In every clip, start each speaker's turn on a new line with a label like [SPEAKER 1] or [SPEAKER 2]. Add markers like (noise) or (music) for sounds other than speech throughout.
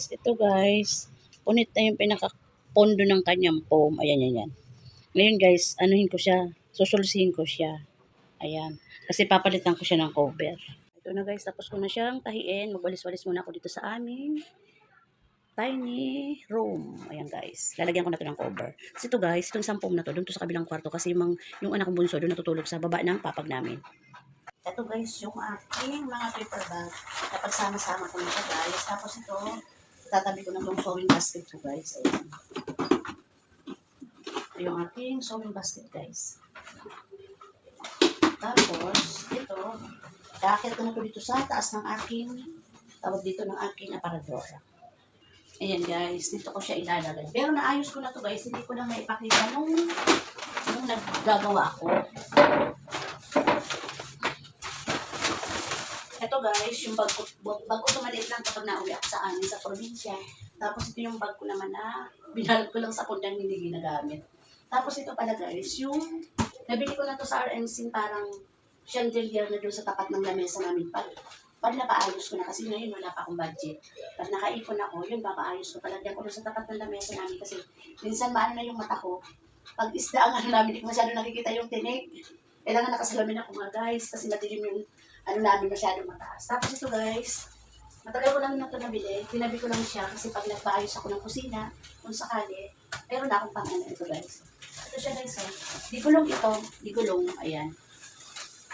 [SPEAKER 1] guys, ito guys. Punit na yung pinaka-pondo ng kanyang foam. Ayan, yan, yan. Ngayon guys, anuhin ko siya. Susulsihin ko siya. Ayan. Kasi papalitan ko siya ng cover. Ito na guys, tapos ko na siyang tahiin. Magwalis-walis muna ako dito sa aming tiny room. Ayan guys. Lalagyan ko na to ng cover. Kasi ito guys, itong foam na to, doon to sa kabilang kwarto. Kasi yung, yung anak kong bunso, doon natutulog sa baba ng papag namin. Ito guys, yung aking mga paper bag. Napagsama-sama ko siya guys. Tapos ito, tatabi ko na itong sewing basket ko guys. Ayan. Ito yung aking sewing basket guys. Tapos, ito, kakit ko na ito dito sa taas ng aking, tawag dito ng aking aparadora. Ayan guys, dito ko siya ilalagay. Pero naayos ko na to guys, hindi ko na maipakita nung, nung naggagawa ako. Ito guys, yung bag ko, bag ko maliit lang kapag nauwi ako sa amin sa probinsya. Tapos ito yung bag ko naman na binalot ko lang sa pundang hindi ginagamit. Tapos ito pala guys, yung nabili ko na to sa RMC parang chandelier na doon sa tapat ng lamesa namin. Pag, pag napaayos ko na, kasi ngayon wala pa akong budget. Pag nakaipon ako, yun, papaayos ko. Palagyan ko doon sa tapat ng lamesa namin kasi minsan maano na yung mata ko. Pag isda ang ano namin, hindi ko masyado nakikita yung tinig. Kailangan nakasalamin ako mga guys kasi madilim yung ano namin masyado mataas. Tapos ito guys, matagal ko lang na ito nabili. Tinabi ko lang siya kasi pag nagpaayos ako ng kusina, kung sakali, meron na akong pang ano ito guys. Ito siya guys, oh. Di gulong ito. Di gulong. Ayan.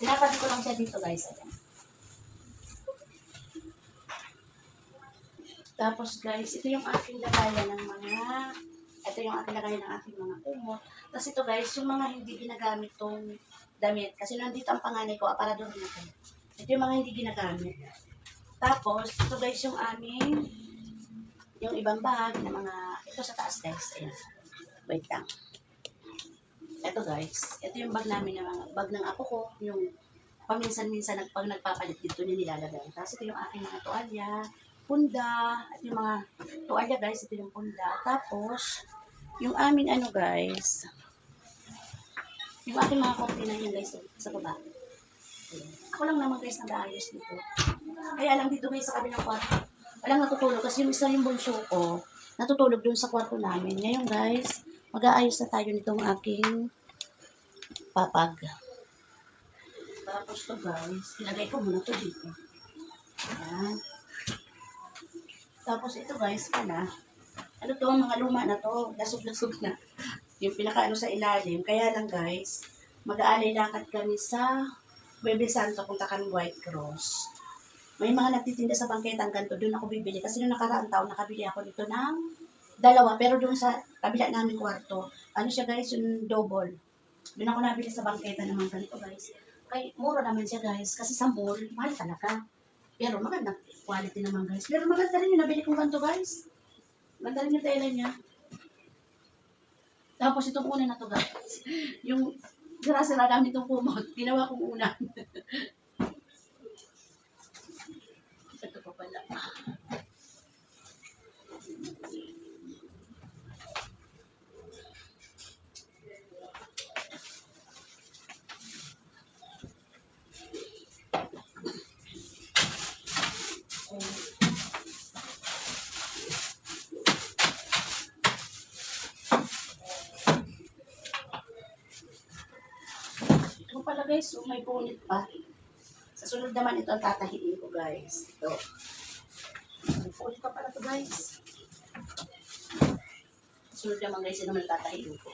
[SPEAKER 1] Tinapabi ko lang siya dito guys. Ayan. Tapos guys, ito yung aking lagayan ng mga, ito yung aking lagayan ng aking mga kumot. Tapos ito guys, yung mga hindi ginagamit tong damit. Kasi nandito ang panganay ko, aparador na ito. Yung mga hindi ginagamit. Tapos, ito guys yung aming, yung ibang bag na mga, ito sa taas guys. Ayan. Wait lang. Ito guys, ito yung bag namin na mga bag ng apo ko, yung paminsan-minsan nag, pag nagpapalit dito niya nilalagay. Tapos ito yung aking mga tuwalya, punda, at yung mga tuwalya guys, ito yung punda. Tapos, yung amin ano guys, yung aking mga kortina yun guys sa baba. Ako lang naman guys nag-aayos dito. Kaya lang dito guys sa kabilang kwarto. Walang natutulog kasi yung isa yung bunso ko, natutulog dun sa kwarto namin. Ngayon guys, mag-aayos na tayo nitong aking papag. Tapos to guys, ilagay ko muna to dito. Ayan. Tapos ito guys pala, ano to, mga luma na to, lasog-lasog na. Yung pinakaano sa ilalim. Kaya lang guys, mag-aalay lakad kami sa Bebe Santo, punta kami White Cross. May mga nagtitinda sa bangketang ganito, doon ako bibili. Kasi noong nakaraang taon, nakabili ako dito ng dalawa. Pero doon sa kabila namin kwarto, ano siya guys, yung double. Doon ako nabili sa bangketa naman ganito guys. Kay, mura naman siya guys. Kasi sa mall, mahal talaga. Pero maganda quality naman guys. Pero maganda rin yung nabili kong ganito guys. Maganda rin yung tela niya. Tapos itong una na to guys. (laughs) Yung grasa na namin itong kumot. Ginawa kong una. (laughs) guys, oh, may punit pa. Sa sunod naman ito ang tatahiin ko guys. Ito. May punit pa pala to guys. Sunod naman guys, ito naman ang tatahiin ko.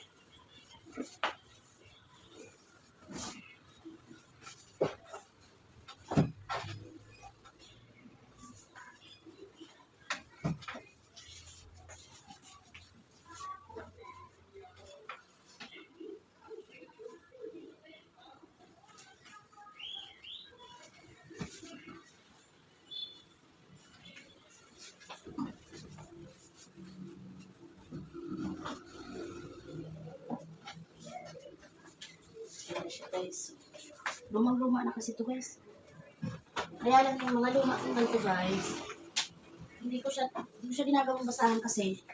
[SPEAKER 1] Guys. Lumang-luma na kasi ito guys. Kaya lang yung mga luma kong ganito guys, hindi ko siya, hindi ko siya ginagawang basahan kasi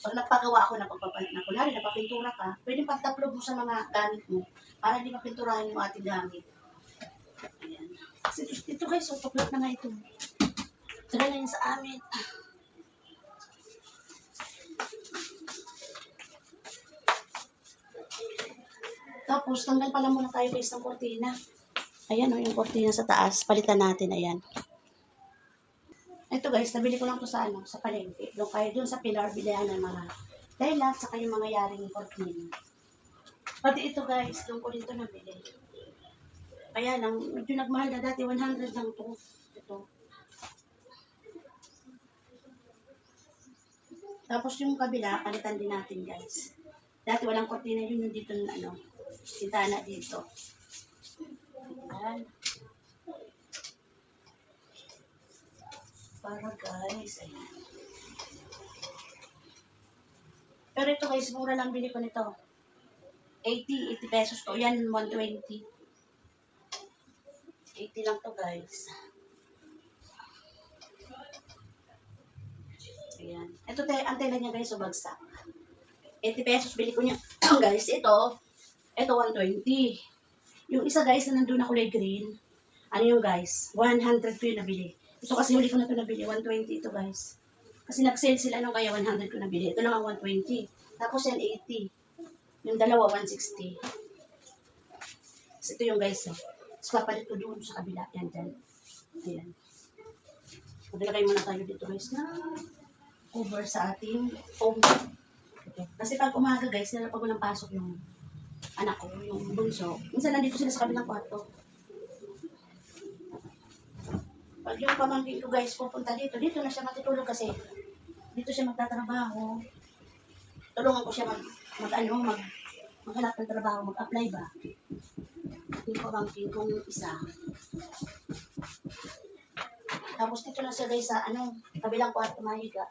[SPEAKER 1] pag nagpagawa ako na pagpapalit na kunwari, napapintura ka, pwede pagtapload mo sa mga gamit mo para hindi mapinturahan yung ating gamit. Ayan. Kasi ito, guys, so, na nga ito. Tara sa amin. Tapos, tanggal pala muna tayo guys ng kortina. Ayan o, yung kortina sa taas. Palitan natin, ayan. Ito guys, nabili ko lang to sa ano, sa palengke. Doon kayo, doon sa pilar, bilihan ng mga daylat, saka yung mga yaring kortina. Pati ito guys, doon ko rin to nabili. Kaya lang, medyo nagmahal na dati, 100 lang to. Ito. Tapos yung kabila, palitan din natin guys. Dati walang kortina yun, yung dito na ano, sintana dito. Ayan. Para guys, ayan. Pero ito guys, mura lang bili ko nito. 80, 80 pesos to. Yan, 120. 80 lang to guys. Ayan. Ito tayo, antena niya guys, subagsak. 80 pesos bili ko niya. (clears throat) guys, ito, ito 120. Yung isa guys na nandun na kulay green, ano yung guys, 100 ko yung nabili. Ito kasi huli ko na ito nabili, 120 ito guys. Kasi nag-sale sila nung kaya 100 ko nabili. Ito lang ang 120. Tapos yan 80. Yung dalawa 160. Tapos ito yung guys, oh. Tapos papalit ko doon sa kabila. Yan, dyan. Ayan. Maglagay muna tayo dito guys na cover sa ating foam. Okay. Kasi pag umaga guys, nila pag walang pasok yung anak ko, yung bunso. Minsan nandito sila sa kabilang kwarto. Pag yung pamangkin ko guys pupunta dito, dito na siya matutulog kasi dito siya magtatrabaho. Tulungan ko siya mag, mag ano, mag, maghanap ng trabaho, mag-apply ba. Yung pamangkin kong isa. Tapos dito na siya guys sa ano, kabilang kwarto mahiga.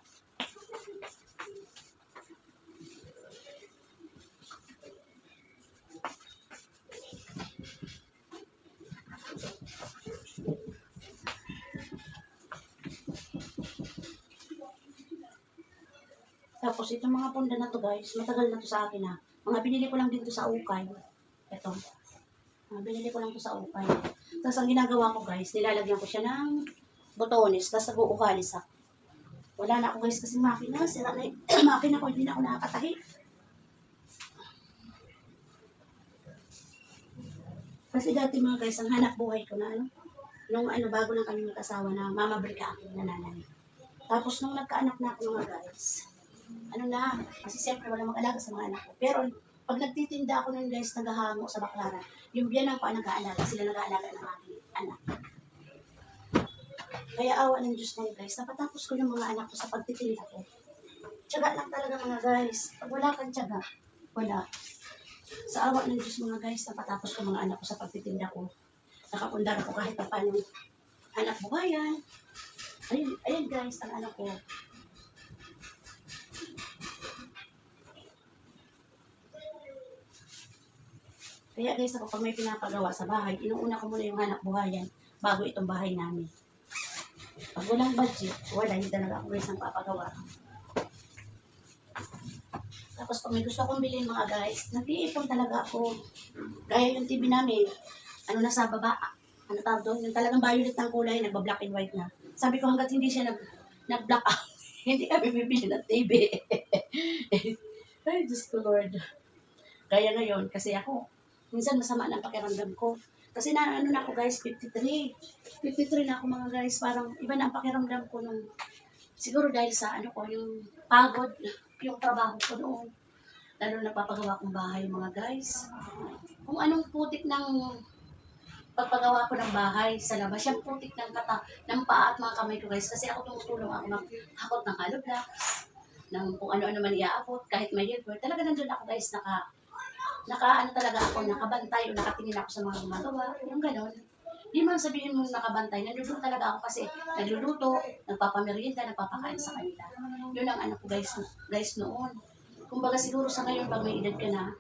[SPEAKER 1] Tapos itong mga punda na to guys, matagal na to sa akin ha. Mga binili ko lang din to sa ukay. Ito. Mga binili ko lang to sa ukay. Tapos ang ginagawa ko guys, nilalagyan ko siya ng botones, tapos nag-uukalis ako. Wala na ako guys kasi makina, sira na (clears throat) makina ko, hindi na ako nakakatahi. Kasi dati mga guys, ang hanap buhay ko na ano, nung ano, bago lang kami mag-asawa na mamabalik ka aking nananay. Tapos nung nagkaanak na ako mga guys, ano na, kasi siyempre wala mag-alaga sa mga anak ko. Pero pag nagtitinda ako nun guys, naghahango sa baklaran, yung biyanan ko ang nag-aalaga, sila nag-aalaga ng aking anak. Kaya awa ng Diyos na guys, napatapos ko yung mga anak ko sa pagtitinda ko. Tiyaga lang talaga mga guys. Pag wala kang tiyaga, wala. Sa awa ng Diyos mga guys, napatapos ko mga anak ko sa pagtitinda ko. Nakapundar ako kahit pa paano anak buhayan. Ayun, ayun guys, ang anak ko. Kaya guys, ako pag may pinapagawa sa bahay, inuuna ko muna yung hanap buhayan bago itong bahay namin. Pag walang budget, wala, hindi talaga ako guys ang papagawa. Tapos pag may gusto akong bilhin mga guys, nag-iipon talaga ako. Gaya yung TV namin, ano na sa baba, ano tawag doon, yung talagang violet ng kulay, nagba-black and white na. Sabi ko hanggat hindi siya nag, nag-black out, (laughs) hindi kami bibili ng TV. (laughs) Ay, Diyos ko Lord. Kaya ngayon, kasi ako, minsan masama ng pakiramdam ko. Kasi na, ano na ako guys, 53. 53 na ako mga guys, parang iba na ang pakiramdam ko nung, siguro dahil sa ano ko, yung pagod, yung trabaho ko noon. Lalo nagpapagawa kong bahay mga guys. Kung anong putik ng pagpagawa ko ng bahay sa labas, yung putik ng kata, ng paa at mga kamay ko guys. Kasi ako tumutulong ako ng hollow blocks, ng kung ano-ano man iaabot, kahit may helper. Talaga nandun ako guys, naka, naka ano talaga ako, nakabantay o nakatingin ako sa mga gumagawa. Yung ganon. Di man sabihin mo nakabantay, nandun talaga ako kasi nagluluto, nagpapamerienda, nagpapakain sa kanila. Yun ang ano ko guys, guys noon. Kumbaga siguro sa ngayon pag may edad ka na,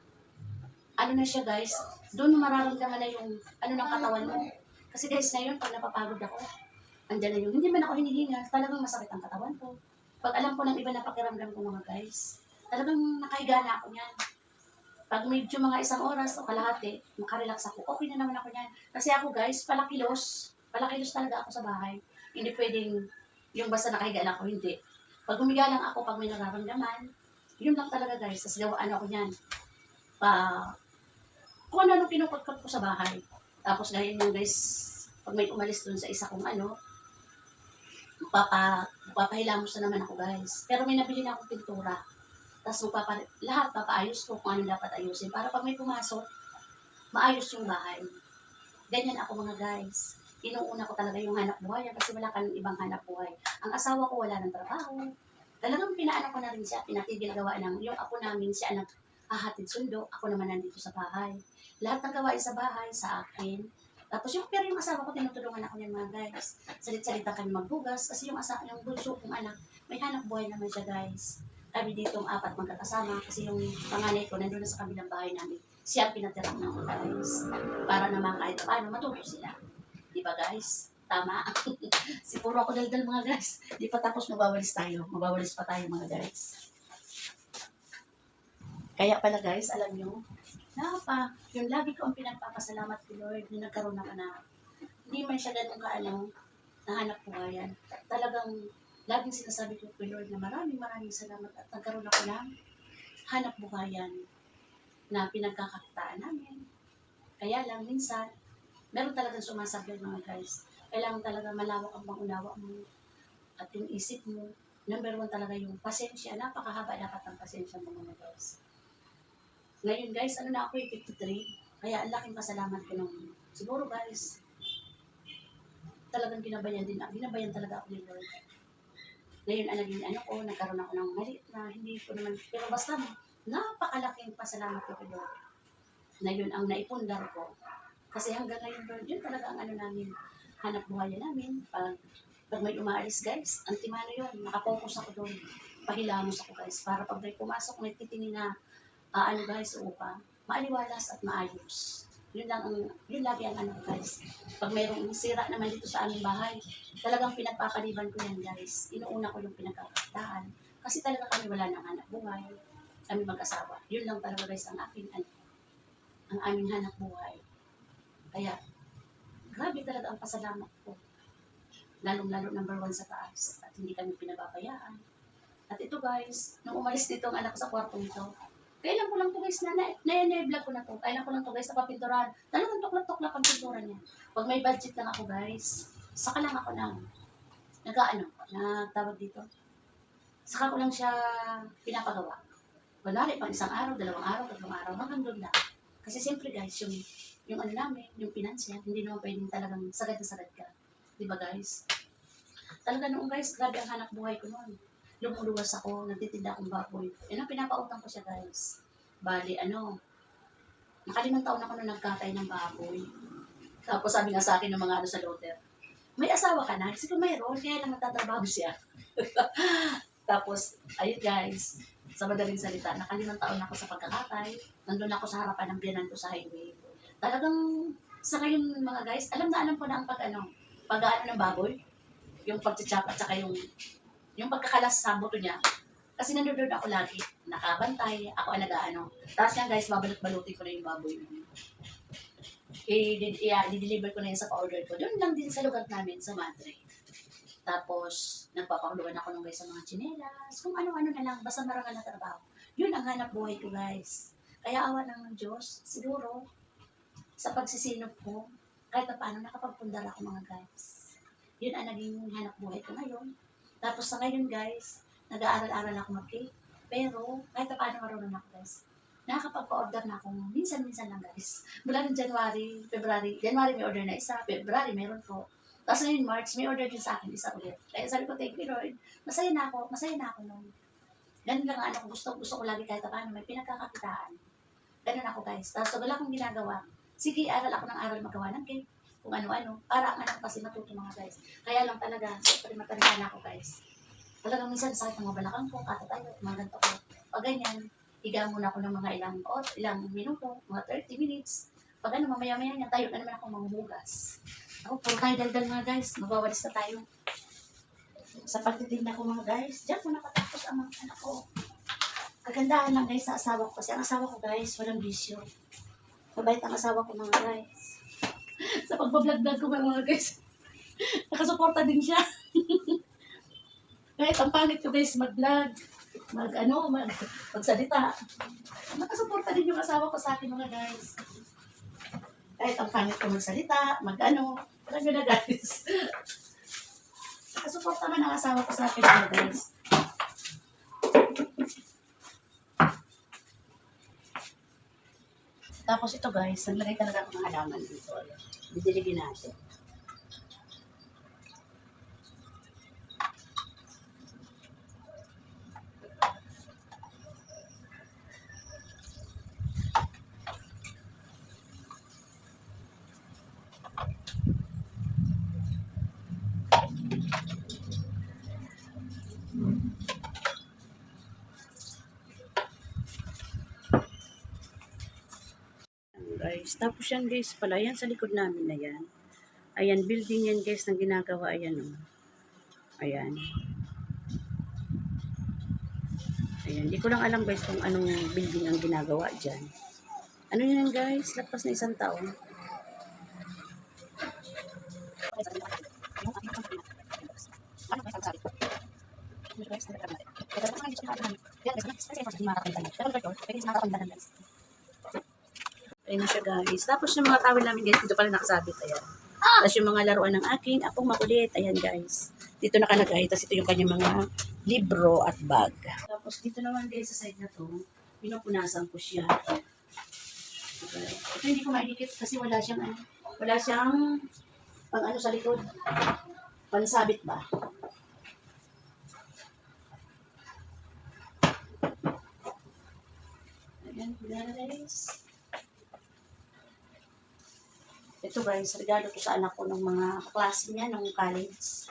[SPEAKER 1] ano na siya guys, doon mararamdaman na yung ano ng katawan mo. Kasi guys, ngayon pag napapagod ako, andyan na yung, hindi man ako hinihinga, talagang masakit ang katawan ko. Pag alam ko ng iba na pakiramdam ko mga guys, talagang nakahiga na ako niyan. Pag medyo mga isang oras o kalahati, makarelax ako, okay na naman ako niyan. Kasi ako guys, palakilos. Palakilos talaga ako sa bahay. Hindi pwedeng yung basta nakahiga lang ako, hindi. Pag humiga lang ako, pag may nararamdaman, yun lang talaga guys. Tapos gawaan ako niyan. Pa, kung ano kinukot-kot ko sa bahay. Tapos ngayon yung guys, pag may umalis dun sa isa kong ano, magpapa, magpapahilamos na naman ako guys. Pero may nabili na akong pintura. Tapos magpapa, lahat papaayos ko kung ano dapat ayusin. Para pag may pumasok, maayos yung bahay. Ganyan ako mga guys. Inuuna ko talaga yung hanap buhay kasi wala kang ibang hanap buhay. Ang asawa ko wala ng trabaho. Talagang pinaano ko na rin siya, pinatigil gawa ng, yung ako namin siya ang naghahatid sundo, ako naman nandito sa bahay. Lahat ng gawain sa bahay, sa akin. Tapos yung pero yung asawa ko, tinutulungan ako ng mga guys. Salit-salita kami magbugas kasi yung asa yung bunso kong anak, may hanap buhay naman siya guys. Kami dito ang apat magkakasama kasi yung panganay ko nandun na sa kabilang bahay namin. Siya ang pinatira ng guys. Para naman kahit paano matulog sila. Di ba guys? Tama. (laughs) si puro ako daldal mga guys. Di pa tapos mabawalis tayo. Mabawalis pa tayo mga guys. Kaya pala guys, alam nyo, Napa, yung lagi ko ang pinagpapasalamat ko Lord na nagkaroon ako na hindi man siya ganun kaano nahanap ko yan. Talagang laging sinasabi ko kay Lord na maraming maraming salamat at nagkaroon ako ng hanap buhayan na pinagkakakitaan namin. Kaya lang minsan, meron talagang sumasabi mga guys. Kailangan talaga malawak ang pangunawa mo at yung isip mo. Number one talaga yung pasensya. Napakahaba dapat ang pasensya mo mga guys. Ngayon guys, ano na ako yung 53. Kaya ang laking pasalamat ko nung siguro guys, talagang ginabayan din. Ginabayan talaga ako ni Lord. Ngayon ang naging ano ko, nagkaroon ako ng maliit na hindi ko naman, pero basta napakalaking pasalamat ko kay. Na yun ang naipundar ko. Kasi hanggang ngayon Lord, yun talaga ang ano namin, hanap buhay namin. Pag, pag may umaalis guys, ang timano yun, nakapokus ako doon. Pahilamos ako guys, para pag may pumasok, may titingin na ah, ano guys, upa, maaliwalas at maayos. Yun lang ang, yun lagi ang ano guys. Pag mayroong sira naman dito sa aming bahay, talagang pinagpapaliban ko yan guys. Inuuna ko yung pinagkakakitaan. Kasi talaga kami wala nang hanap buhay. Kami mag-asawa. Yun lang talaga guys ang aking ano, ang aming hanap buhay. Kaya, grabe talaga ang pasalamat ko. Lalong-lalo number one sa taas. At hindi kami pinababayaan. At ito guys, nung umalis dito ang anak ko sa kwartong ito, kailan ko lang to guys na, na, na, vlog ko na to. Kailan ko lang to guys na papinturahan. Talagang tuklap-tuklap ang pintura niya. Pag may budget lang ako guys, saka lang ako ng, nag-ano, nagtawag dito. Saka ko lang siya pinapagawa. Kunwari, pang isang araw, dalawang araw, tatlong araw, hanggang doon lang. Kasi siyempre guys, yung, yung ano namin, yung financial, hindi naman pwedeng talagang sagad na sagad ka. Di ba guys? Talaga noong guys, grabe ang hanap buhay ko noon lumuluwas ako, nagtitinda akong baboy. Yan ang pinapautang ko siya guys. Bali, ano, nakalimang taon ako na nagkatay ng baboy. Tapos sabi nga sa akin ng mga ano sa loader, may asawa ka na? Kasi kung mayroon, kaya lang nagtatrabaho siya. (laughs) Tapos, ayun guys, sa madaling salita, nakalimang taon ako sa pagkakatay. Nandun ako sa harapan ng biyanan ko sa highway. Talagang, sa ngayon mga guys, alam na alam ko na ang pag ano, pag ano ng baboy, yung pagtsitsap at saka yung yung pagkakalas sa buto niya, kasi nandun ako lagi, nakabantay, ako ang nag-ano. Tapos yan guys, babalot-balutin ko na yung baboy. I-deliver ko na yun sa pa-order ko. Doon lang din sa lugar namin, sa Madre. Tapos, nagpapakuluan ako nung guys sa mga chinelas, kung ano-ano na lang, basta marangal na trabaho. Yun ang hanap buhay ko guys. Kaya awa lang ng Diyos, siguro, sa pagsisinop ko, kahit pa paano, nakapagpundar ako mga guys. Yun ang naging hanap buhay ko ngayon. Tapos sa ngayon guys, nag-aaral-aral ako mag-cake. Pero kahit pa paano marunong ako guys. Nakakapag-order na ako minsan-minsan lang guys. Mula ng January, February, January may order na isa, February meron po. Tapos ngayon March, may order din sa akin isa ulit. Kaya sabi ko, thank you Lord. Masaya na ako, masaya na ako noon. Ganun lang ano, gusto, gusto ko lagi kahit pa paano may pinagkakakitaan. Ganun ako guys. Tapos wala akong ginagawa. Sige, aral ako ng aral magawa ng cake kung ano-ano. Para ang anak kasi matuto mga guys. Kaya lang talaga, siyempre matanda na ako guys. Talagang minsan sakit ng mga balakang ko, kata tayo, mga ganito ko. Pag ganyan, higa muna ako ng mga ilang or ilang minuto, mga 30 minutes. Pag ano, mamaya-maya niya, tayo na naman ako manghugas. Ako, puro tayo daldal mga guys. Magwawalis na tayo. Sa pagtitinda ko mga guys, diyan ko nakatapos ang mga anak ko. Kagandahan lang guys sa asawa ko. Kasi ang asawa ko guys, walang bisyo. Mabait ang asawa ko mga guys (laughs) sa pagbablog-vlog ko mga guys. (laughs) Nakasuporta din siya. (laughs) Kahit ang pangit ko guys mag-vlog, mag ano, mag, magsalita. Nakasuporta din yung asawa ko sa akin mga guys. Kahit ang pangit ko magsalita, mag-ano, alam nyo na guys. Nakasupport naman ang asawa ko sa akin ano, guys. Tapos ito guys, naglagay talaga ako ng halaman dito. Didiligin natin. Guys. Tapos yan guys pala, yan sa likod namin na yan. Ayan, building yan guys na ginagawa. Ayan o. Ayan. Ayan, di ko lang alam guys kung anong building ang ginagawa dyan. Ano yan guys? Lapas na isang taon. Guys Ayan na siya guys. Tapos yung mga towel namin guys, dito pala nakasabit. Ayan. Tapos yung mga laruan ng aking apong makulit. Ayan guys. Dito nakalagay. Tapos ito yung kanyang mga libro at bag. Tapos dito naman guys sa side na to, pinupunasan ko siya. Okay. Ito hindi ko maidikit kasi wala siyang ano, wala siyang pang ano sa likod. Pansabit ba? Ayan, guys. Ito guys, regalo to sa anak ko ng mga kaklase niya nung college.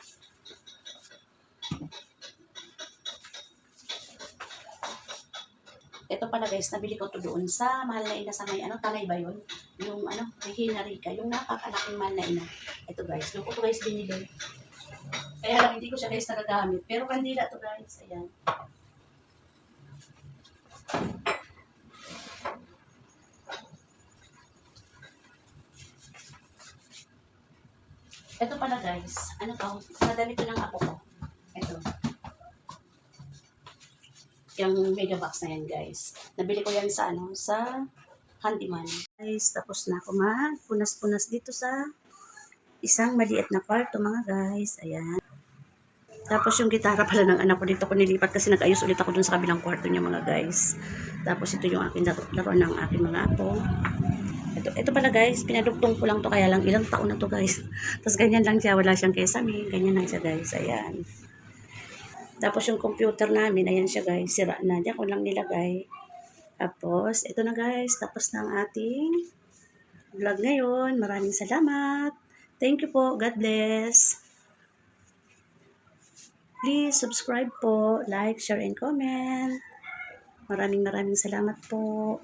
[SPEAKER 1] Ito pala guys, nabili ko to doon sa mahal na ina sa may ano, tanay ba yun? Yung ano, Regina Rica, yung napakalaking mahal na ina. Ito guys, doon ko to guys binili. Kaya lang hindi ko siya guys nagagamit. Pero kandila to guys, ayan. Ito pala guys, ano to? Nadali ko ng apo ko. Ito. Yung mega box na yan guys. Nabili ko yan sa ano, sa handyman. Guys, tapos na ako punas-punas dito sa isang maliit na kwarto mga guys. Ayan. Tapos yung gitara pala ng anak ko dito ko nilipat kasi nag-ayos ulit ako dun sa kabilang kwarto niya mga guys. Tapos ito yung laro- laruan ng aking mga apo. Ito, ito pala guys, pinadugtong ko lang to kaya lang ilang taon na to guys. (laughs) Tapos ganyan lang siya, wala siyang kesame, ganyan lang siya guys, ayan. Tapos yung computer namin, ayan siya guys, sira na, diyan ko lang nilagay. Tapos, ito na guys, tapos na ang ating vlog ngayon. Maraming salamat. Thank you po, God bless. Please subscribe po, like, share, and comment. Maraming maraming salamat po.